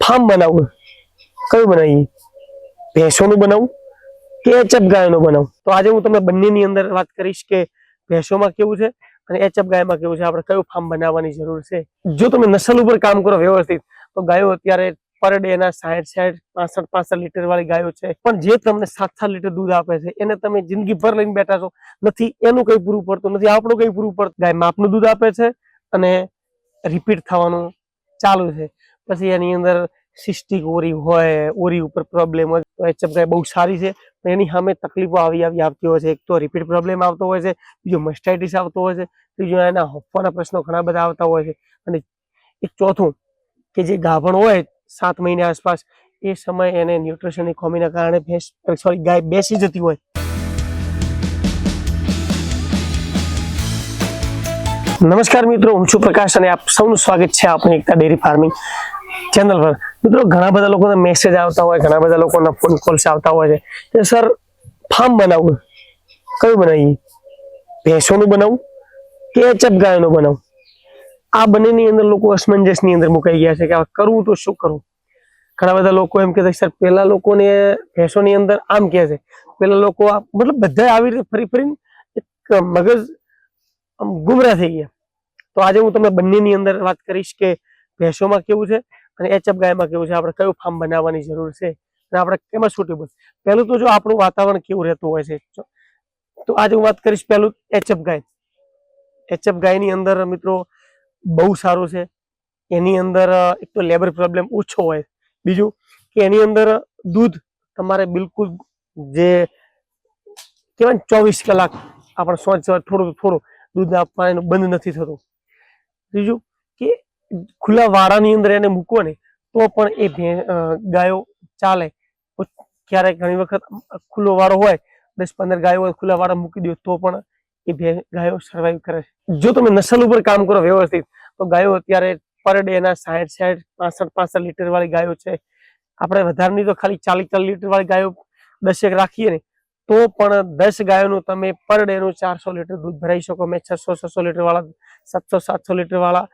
Farm બનાવવું કયું બનાવીએ? ભેંસોનું બનાવું કે એચએફ ગાયનું બનાવું? તો આજે હું તમને બંનેની અંદર વાત કરીશ કે ભેંસોમાં કેવું છે અને એચએફ ગાયમાં કેવું છે. આપણે કયું ફાર્મ બનાવવાની જરૂર છે. જો તમે નસલ ઉપર કામ કરો વ્યવસ્થિત, તો ગાયો અત્યારે પર ડે ના સાઠ સાઠ, પાસઠ પાસઠ લીટર વાળી ગાયો છે. પણ જે તમને સાત સાત લીટર દૂધ આપે છે, એને તમે જિંદગી ભર લઈને બેઠા છો. નથી, એનું કઈ પૂરું પડતું નથી, આપણું કઈ પૂરું પડતું ગાય માપનું દૂધ આપે છે અને રિપીટ થવાનું ચાલુ છે. પછી એની અંદર સિસ્ટિક ઓરી હોય, ઓરી ઉપર પ્રોબ્લેમ હોય, તો એચએફ ગાય બહુ સારી છે. પણ એની સામે તકલીફો આવી આવી આવતી હોય છે. એક તો રિપીટ પ્રોબ્લેમ આવતો હોય છે, બીજો મસ્ટાઇટિસ આવતો હોય છે, ત્રીજો એના હફવાના પ્રશ્નો ઘણા બધા આવતા હોય છે. અને એક ચોથું કે જે ગાભણ હોય સાત મહિને આસપાસ, એ સમય એને ન્યુટ્રિશનની કોમીના કારણે ભેંસ સોરી ગાય બેસી જતી હોય. નમસ્કાર મિત્રો, હું છું પ્રકાશ અને આપ સૌનું સ્વાગત છે આપની એકતા ડેરી ફાર્મિંગ. ચેનલ પર. મિત્રો, ઘણા બધા લોકોના મેસેજ આવતા હોય, ઘણા બધા લોકોના ફોન કોલ્સ આવતા હોય છે. કે સર ફાર્મ બનાવવું કયું બનાવીએ? ભેંસોનું બનાવું કે એચએફ ગાયનું બનાવું? આ બંનેની અંદર લોકો અસમંજસની અંદર મુકાઈ ગયા છે કે હવે કરવું તો શું કરવું? ઘણા બધા લોકો એમ કહેતા સર પેલા લોકોને ભેંસોની અંદર આમ કહે છે. પેલા લોકો આ મતલબ બધા આવી રીતે ફરી ફરીને એક મગજ આમ ગુમરા થઈ ગયા. તો આજે હું તમને બંનેની અંદર વાત કરીશ કે ભેંસોમાં કેવું છે અને એચએફ ગાયમાં કેવું છે? આપણે કયું ફાર્મ બનાવવાની જરૂર છે? અને આપણે કેમાં સુટેબલ પહેલું તો જો આપણું વાતાવરણ કેવું રહેતું હોય છે? તો આજે હું વાત કરીશ પહેલું એચએફ ગાય. એચએફ ગાયની અંદર મિત્રો બહુ સારું છે. એની અંદર એક તો લેબર પ્રોબ્લેમ ઓછો હોય. બીજું કે એની અંદર દૂધ તમારે બિલકુલ જે કહેવાય ચોવીસ કલાક આપણે સોચ થોડું થોડું દૂધ આપવાનું બંધ નથી થતું. ત્રીજું કે ખુલ્લા વાડાની અંદર એને મૂકો ને તો પણ એ ગાયો ચાલે. ક્યારેક ઘણી વખત ખુલ્લો વાડો હોય, દસ પંદર ગાયો હોય, ખુલ્લા વાડા મૂકી દો, તો પણ એ ભે- ગાયો સર્વાઈવ કરે છે. જો તમે નસલ ઉપર કામ કરો વ્યવસ્થિત, તો ગાયો અત્યારે પર ડે એના સાઠ સાઠ, પાસઠ પાસઠ લીટર વાળી ગાયો છે. આપણે વધારની તો ખાલી ચાલીસ ચાલીસ લીટર વાળી ગાયો દસેક રાખીએ ને, તો પણ દસ ગાયોનું તમે પર ડે નું ચારસો લીટર દૂધ ભરાઈ શકો. મેં છસો છસો લીટર વાળા, સાતસો સાતસો લીટર વાળા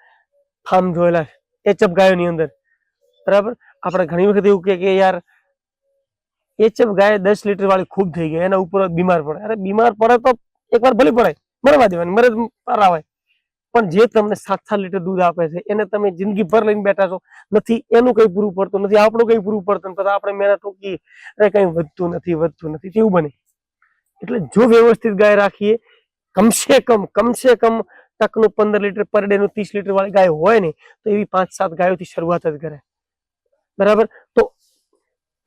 ફાર્મ જોયેલા એચએફ ગાયોની અંદર. બરાબર? આપણે ઘણી વખત એવું કે યાર એચએફ ગાય દસ લીટર વાળી ખૂબ થઈ ગઈ, એના ઉપર બીમાર પડે. અરે બીમાર પડે તો એકવાર ભલે પડે મરવા દેવાની મરે પરાવાય પણ જે તમને સાત સાત લીટર દૂધ આપે છે, એને તમે જિંદગી ભર લઈને બેઠા છો, નથી એનું કઈ પૂરું પડતું નથી, આપણું કઈ પૂરું પડતું નથી આપણે મહેનત રોકીએ, અરે કઈ વધતું નથી વધતું નથી તેવું બને. એટલે જો વ્યવસ્થિત ગાય રાખીએ, કમસે કમ કમસે કમ તકનું પંદર લીટર પર ડે નું ત્રીસ લીટર વાળી ગાય હોય ને, તો એવી પાંચ સાત ગાયોથી શરૂઆત જ કરે. બરાબર? તો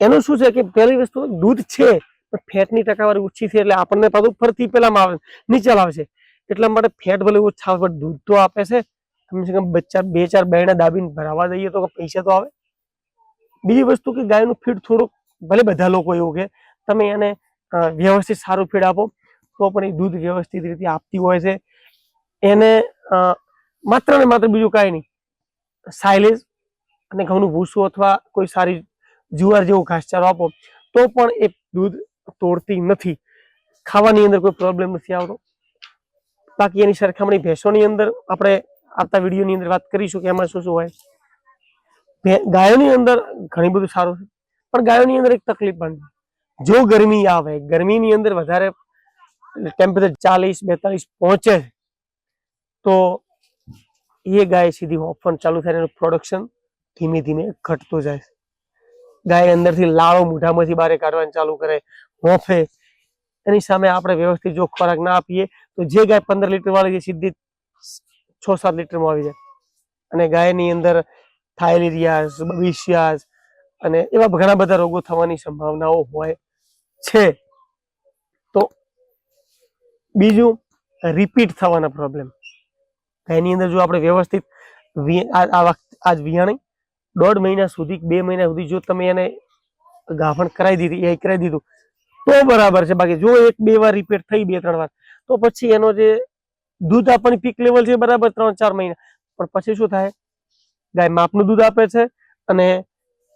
એનું શું છે કે પહેલી વસ્તુ દૂધ છે, પણ ફેટની ટકાવારી ઓછી છે એટલે આપણને પાછું ફરતી પેલામાં આવે, નીચે લાવશે એટલા માટે ફેટ ભલે ઓછા આવે, પણ દૂધ તો આપે છે. કમસે કમ બચ્ચા બે ચાર બહેણા દાબીને ભરાવા દઈએ તો પૈસા તો આવે. બીજી વસ્તુ કે ગાયનું ફીડ થોડુંક, ભલે બધા લોકો એવું કે તમે એને વ્યવસ્થિત સારું ફીડ આપો, તો પણ એ દૂધ વ્યવસ્થિત રીતે આપતી હોય છે. એને માત્ર ને માત્ર બીજું કાંઈ નહીં. સાયલેજ અને ઘઉંનું ભૂસું અથવા કોઈ સારી જુવાર જેવું ઘાસચારો આપો, તો પણ એ દૂધ તોડતી નથી. ખાવાની અંદર કોઈ પ્રોબ્લેમ નથી આવતો. બાકી એની સરખામણી ભેંસોની અંદર આપણે આવતા વિડીયોની અંદર વાત કરીશું કે એમાં શું શું હોય. ગાયોની અંદર ઘણી બધું સારું છે, પણ ગાયોની અંદર એક તકલીફ પણ જો ગરમી આવે, ગરમીની અંદર વધારે ટેમ્પરેચર ચાલીસ બેતાલીસ પહોંચે તો એ ગાય સીધી ઓપન ચાલુ થાય એનું પ્રોડક્શન ધીમે ધીમે ઘટતું જાય ગાય અંદરથી લાળો મોઢામાંથી બહાર કાઢવાનું ચાલુ કરે, હોફે. એની સામે આપણે વ્યવસ્થિત જો ખોરાક ના આપીએ, તો જે ગાય પંદર લીટર વાળી સીધી છ સાત લીટરમાં આવી જાય. અને ગાયની અંદર થાઇલેરિયાસ બબિશિયાસ અને એવા ઘણા બધા રોગો થવાની સંભાવનાઓ હોય છે. તો બીજું રિપીટ થવાના પ્રોબ્લેમ એની અંદર જો આપણે વ્યવસ્થિત આ વખત આજ વિયાણી, દોઢ મહિના સુધી બે મહિના સુધી જો તમે એને ગાફણ કરાવી દીધી, એ કરાવી દીધું, તો બરાબર છે. બાકી જો એક બે વાર રિપીટ થઈ બે ત્રણ વાર, તો પછી એનો જે દૂધ આપવાની પીક લેવલ છે બરાબર ત્રણ ચાર મહિના. પણ પછી શું થાય? ગાય માપનું દૂધ આપે છે અને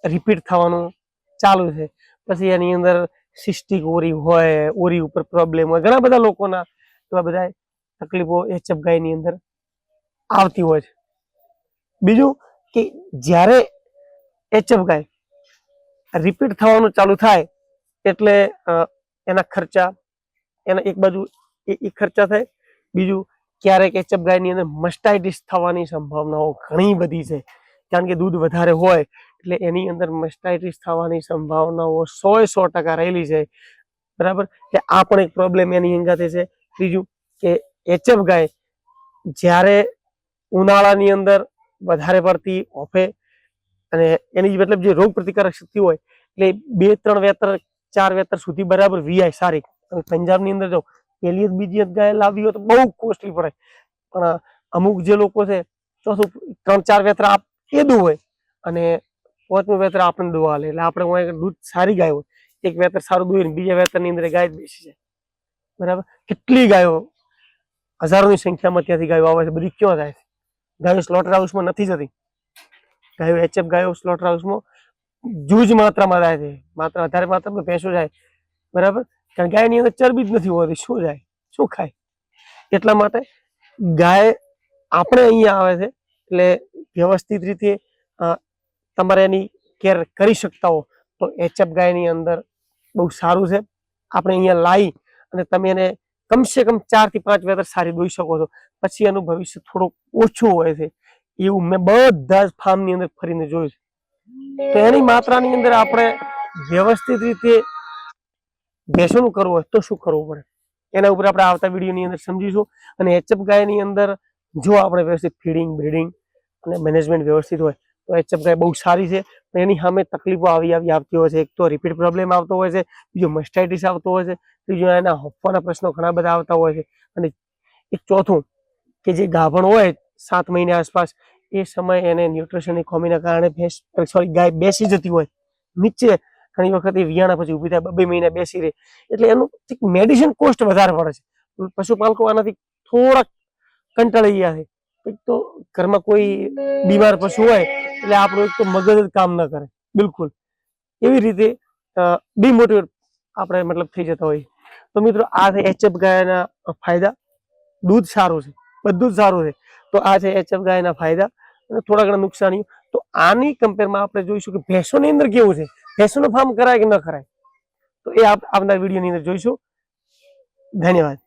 રિપીટ થવાનું ચાલુ છે. પછી એની અંદર સિસ્ટિક ઓરી હોય, ઓરી ઉપર પ્રોબ્લેમ હોય. ઘણા બધા લોકોના એવા બધા તકલીફો એચએફ ગાયની અંદર આવતી હોય છે. બીજું કે જ્યારે એચએફ ગાય રિપીટ થવાનું ચાલુ થાય એટલે એના ખર્ચા, એના એક બાજુ એ ખર્ચા થાય. બીજું ક્યારેક એચએફ ગાયની અંદર મસ્ટાઇટિસ થવાની સંભાવનાઓ ઘણી બધી છે. કારણ કે દૂધ વધારે હોય એટલે એની અંદર મસ્ટાઇટિસ થવાની સંભાવનાઓ સો સો ટકા રહેલી છે. બરાબર? એટલે આ પણ એક પ્રોબ્લેમ એની અંગાતે છે. ત્રીજું કે એચએફ ગાય જ્યારે ઉનાળાની અંદર વધારે પડતી ઓફે. અને એની મતલબ જે રોગ પ્રતિકારક શક્તિ હોય, એટલે બે, ત્રણ વેતર, ચાર વેતર સુધી બરાબર વીઆઈ સારી. પંજાબની અંદર જો પહેલી બીજી ગાય લાવી હોય તો બહુ કોસ્ટલી પડે. પણ અમુક જે લોકો છે ચોથું ત્રણ, ચાર વેતર આપ એ દું હોય, અને પાંચમું વેતર આપણને દુવા હાલે એટલે આપણે દૂધ સારી ગાય હોય. એક વેતર સારું દૂધ બીજા વેતરની અંદર ગાય બેસી જાય. બરાબર? કેટલી ગાયો હજારોની સંખ્યામાં ત્યાંથી ગાયો આવે છે. બધી ક્યાં જાય છે? ગાયો સ્લોટર હાઉસમાં નથી જતી. ગાયો એચએફ ગાયો સ્લોટર હાઉસમાં જૂજ માત્રામાં જાય છે. માત્ર વધારે માત્રામાં ભેંસો જાય. બરાબર? કારણ ગાયની અંદર ચરબી જ નથી હોતી. શું જાય? શું ખાય? એટલા માટે ગાય આપણે અહીંયા આવે છે એટલે વ્યવસ્થિત રીતે તમારે એની કેર કરી શકતા હો. તો એચએફ ગાયની અંદર બહુ સારું છે. આપણે અહીંયા લાવી અને તમે એને કમસે કમ ચારથી પાંચ વેતર સારી દોઈ શકો છો. પછી એનું ભવિષ્ય થોડુંક ઓછું હોય છે. એવું મેં બધા જ ફાર્મની અંદર ફરીને જોયું છે. તો એની માત્રાની અંદર આપણે વ્યવસ્થિત રીતે ભેંસોનું કરવું હોય તો શું કરવું પડે? એના ઉપર આપણે આવતા વિડીયોની અંદર સમજીશું. અને એચએફ ગાયની અંદર જો આપણે વ્યવસ્થિત ફીડિંગ, બ્રીડિંગ અને મેનેજમેન્ટ વ્યવસ્થિત હોય તો એચએફ ગાય બહુ સારી છે. પણ એની સામે તકલીફો આવી આવી આવતી હોય છે. એક તો રિપીટ પ્રોબ્લેમ આવતો હોય છે, બીજો મસ્ટાઇટિસ આવતો હોય છે, ત્રીજો એના હોફવાના પ્રશ્નો ઘણા બધા આવતા હોય છે. અને એક ચોથું કે જે ગાભણ હોય સાત મહિને આસપાસ, એ સમયે એને ન્યુટ્રિશનની ખોમીના કારણે ભેંસ સોરી ગાય બેસી જતી હોય. નીચે ઘણી વખત એ વિયાણા પછી ઊભી થાય, બે મહિના બેસી રહે. એટલે એનું મેડિસિન કોસ્ટ વધારે પડે છે. પશુપાલકો આનાથી થોડાક કંટાળી ગયા છે. એક તો ઘરમાં કોઈ બીમાર પશુ હોય, એટલે આપણું એક તો મગજ જ કામ ન કરે. બિલકુલ. એવી રીતે ડિમોટિવેટ આપણે મતલબ થઈ જતા હોય તો મિત્રો, આ એચએફ ગાયના ફાયદા. દૂધ સારું છે. બધું જ સારું છે તો આ છે એચએફ ગાયના ફાયદા અને થોડા ઘણા નુકસાની તો આની કમ્પેરમાં આપણે જોઈશું કે ભેંસોની અંદર કેવું છે? ભેંસોનું ફાર્મ કરાય કે ન કરાય? તો એ આવનાર વિડીયોની અંદર જોઈશું. ધન્યવાદ.